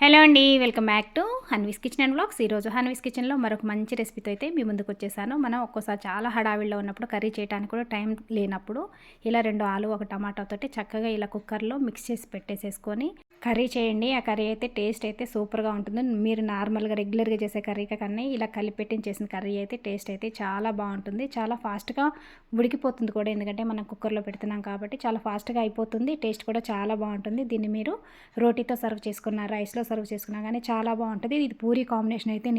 Hello అండి welcome back to Hanvi's kitchen and blogs ఈరోజు హన్వీస్ కిచెన్లో మరొక మంచి రెసిపీతో అయితే మీ ముందుకు వచ్చేసాను. మనం ఒక్కోసారి చాలా హడావిడిలో ఉన్నప్పుడు కర్రీ చేయడానికి కూడా టైం లేనప్పుడు ఇలా రెండు ఆలు ఒక టమాటాతోటి చక్కగా ఇలా కుక్కర్లో మిక్స్ చేసి పెట్టేసేసుకొని కర్రీ చేయండి. ఆ కర్రీ అయితే టేస్ట్ అయితే సూపర్గా ఉంటుంది. మీరు నార్మల్గా రెగ్యులర్గా చేసే కర్రీ కన్నా ఇలా కలిపెట్టిన చేసిన కర్రీ అయితే టేస్ట్ అయితే చాలా బాగుంటుంది. చాలా ఫాస్ట్గా ఉడికిపోతుంది కూడా. ఎందుకంటే మనం కుక్కర్లో పెడుతున్నాం కాబట్టి చాలా ఫాస్ట్గా అయిపోతుంది. టేస్ట్ కూడా చాలా బాగుంటుంది. దీన్ని మీరు రోటీతో సర్వ్ చేసుకున్న రైస్లో సర్వ్ చేసుకున్నా కానీ చాలా బాగుంటుంది. ఇది పూరి కాంబినేషన్ అయితే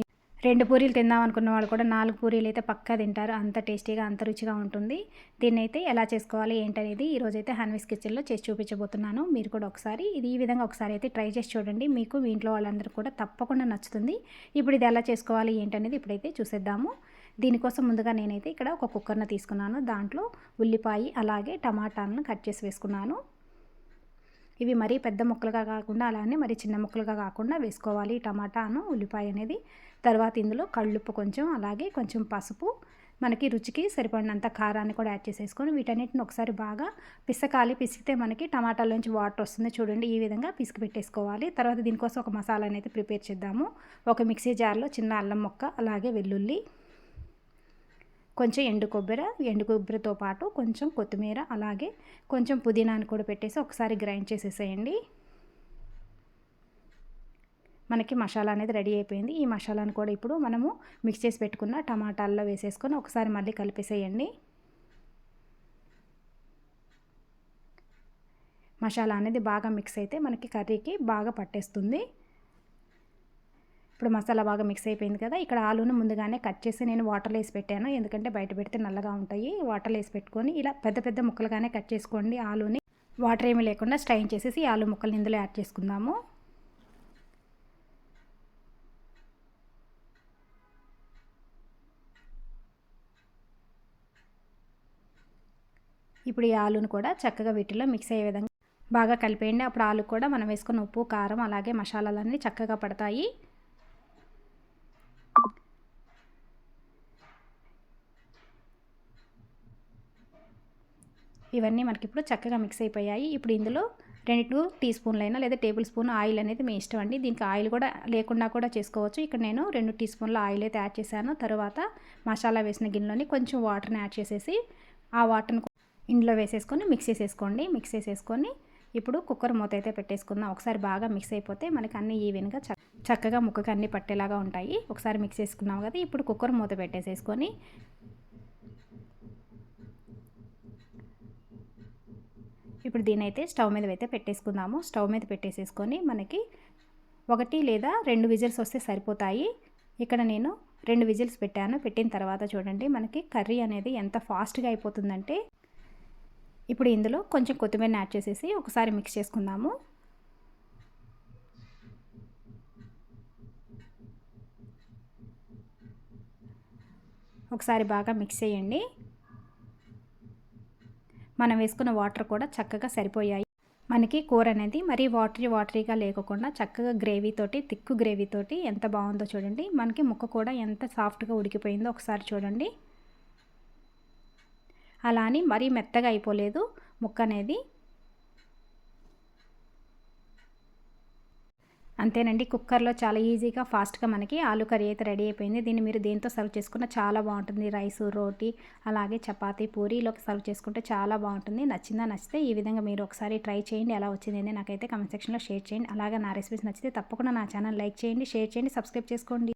రెండు పూరీలు తిందాం అనుకున్న వాళ్ళు కూడా నాలుగు పూరీలు అయితే పక్కా తింటారు. అంత టేస్టీగా అంత రుచిగా ఉంటుంది. దీన్ని అయితే ఎలా చేసుకోవాలి ఏంటనేది ఈరోజు అయితే హన్వీస్ కిచెన్లో చేసి చూపించబోతున్నాను. మీరు కూడా ఒకసారి ఇది ఈ విధంగా ఒకసారి అయితే ట్రై చేసి చూడండి. మీకు మీ ఇంట్లో వాళ్ళందరూ కూడా తప్పకుండా నచ్చుతుంది. ఇప్పుడు ఇది ఎలా చేసుకోవాలి ఏంటనేది ఇప్పుడైతే చూసేద్దాము. దీనికోసం ముందుగా నేనైతే ఇక్కడ ఒక కుక్కర్ని తీసుకున్నాను. దాంట్లో ఉల్లిపాయ అలాగే టమాటాలను కట్ చేసి వేసుకున్నాను. ఇవి మరీ పెద్ద ముక్కలుగా కాకుండా అలానే మరి చిన్న ముక్కలుగా కాకుండా వేసుకోవాలి. టమాటాను ఉల్లిపాయ అనేది. తర్వాత ఇందులో కళ్ళుప్పు కొంచెం అలాగే కొంచెం పసుపు. మనకి రుచికి సరిపడినంత కారాన్ని కూడా యాడ్ చేసేసుకొని వీటన్నిటిని ఒకసారి బాగా పిసకాలి. పిసికితే మనకి టమాటాలోంచి వాటర్ వస్తుంది. చూడండి ఈ విధంగా పిసికి పెట్టేసుకోవాలి. తర్వాత దీనికోసం ఒక మసాలా అనేది ప్రిపేర్ చేద్దాము. ఒక మిక్సీ జార్లో చిన్న అల్లం మొక్క అలాగే వెల్లుల్లి కొంచెం ఎండు కొబ్బరి ఎండు కొబ్బరితో పాటు కొంచెం కొత్తిమీర అలాగే కొంచెం పుదీనాని కూడా పెట్టేసి ఒకసారి గ్రైండ్ చేసేసేయండి. మనకి మసాలా అనేది రెడీ అయిపోయింది. ఈ మసాలాను కూడా ఇప్పుడు మనము మిక్స్ చేసి పెట్టుకున్న టమాటాల్లో వేసేసుకొని ఒకసారి మళ్ళీ కలిపేసేయండి. మసాలా అనేది బాగా మిక్స్ అయితే మనకి కర్రీకి బాగా పట్టేస్తుంది. ఇప్పుడు మసాలా బాగా మిక్స్ అయిపోయింది కదా ఇక్కడ ఆలును ముందుగానే కట్ చేసి నేను వాటర్లో వేసి పెట్టాను. ఎందుకంటే బయట పెడితే నల్లగా ఉంటాయి. వాటర్లో వేసి పెట్టుకొని ఇలా పెద్ద పెద్ద ముక్కలుగానే కట్ చేసుకోండి ఆలూని. వాటర్ ఏమీ లేకుండా స్ట్రైన్ చేసేసి ఆలు ముక్కలు ఇందులో యాడ్ చేసుకుందాము. ఇప్పుడు ఈ ఆలును కూడా చక్కగా వీటిలో మిక్స్ అయ్యే విధంగా బాగా కలిపేయండి. అప్పుడు ఆలు కూడా మనం వేసుకున్న ఉప్పు కారం అలాగే మసాలాలన్నీ చక్కగా పడతాయి. ఇవన్నీ మనకి ఇప్పుడు చక్కగా మిక్స్ అయిపోయాయి. ఇప్పుడు ఇందులో రెండు టీ స్పూన్లైనా లేదా టేబుల్ స్పూన్ ఆయిల్ అనేది మీ ఇష్టం అండి. దీనికి ఆయిల్ కూడా లేకుండా కూడా చేసుకోవచ్చు. ఇక్కడ నేను రెండు టీ స్పూన్ల ఆయిల్ అయితే యాడ్ చేశాను. తర్వాత మసాలా వేసిన గిన్నెలోని కొంచెం వాటర్ని యాడ్ చేసేసి ఆ వాటర్ని ఇందులో వేసేసుకొని మిక్స్ చేసేసుకోండి. మిక్స్ చేసేసుకొని ఇప్పుడు కుక్కర్ మూత అయితే పెట్టేసుకుందాం. ఒకసారి బాగా మిక్స్ అయిపోతే మనకి అన్ని ఈవెన్గా చక్కగా ముక్కకి అన్ని పట్టేలాగా ఉంటాయి. ఒకసారి మిక్స్ చేసుకున్నాం కదా ఇప్పుడు కుక్కర్ మూత పెట్టేసేసుకొని ఇప్పుడు దీని అయితే స్టవ్ మీద అయితే పెట్టేసుకుందాము. స్టవ్ మీద పెట్టేసేసుకొని మనకి ఒకటి లేదా రెండు విజిల్స్ వస్తే సరిపోతాయి. ఇక్కడ నేను రెండు విజిల్స్ పెట్టాను. పెట్టిన తర్వాత చూడండి మనకి కర్రీ అనేది ఎంత ఫాస్ట్గా అయిపోతుందంటే ఇప్పుడు ఇందులో కొంచెం కొత్తిమీర యాడ్ చేసేసి ఒకసారి మిక్స్ చేసుకుందాము. ఒకసారి బాగా మిక్స్ చేయండి. మనం వేసుకున్న వాటర్ కూడా చక్కగా సరిపోయాయి. మనకి కూర అనేది మరీ వాటరీ వాటరీగా లేకుండా చక్కగా గ్రేవీతోటి తిక్కు గ్రేవీతోటి ఎంత బాగుందో చూడండి. మనకి ముక్క కూడా ఎంత సాఫ్ట్గా ఉడికిపోయిందో ఒకసారి చూడండి. అలా అని మరీ మెత్తగా అయిపోలేదు. ముక్క అనేది అంతేనండి కుక్కర్లో చాలా ఈజీగా ఫాస్ట్గా మనకి ఆలు కర్రీ అయితే రెడీ అయిపోయింది. దీన్ని మీరు దేంతో సర్వ్ చేసుకున్న చాలా బాగుంటుంది. రైస్ రోటీ అలాగే చపాతీ పూరీలోకి సర్వ్ చేసుకుంటే చాలా బాగుంటుంది. నచ్చిందా నచ్చితే ఈ విధంగా మీరు ఒకసారి ట్రై చేయండి. ఎలా వచ్చింది నాకైతే కమెంట్ సెక్షన్లో షేర్ చేయండి. అలాగే నా రెసిపీస్ నచ్చితే తప్పకుండా నా ఛానల్ లైక్ చేయండి షేర్ చేయండి సబ్స్క్రైబ్ చేసుకోండి.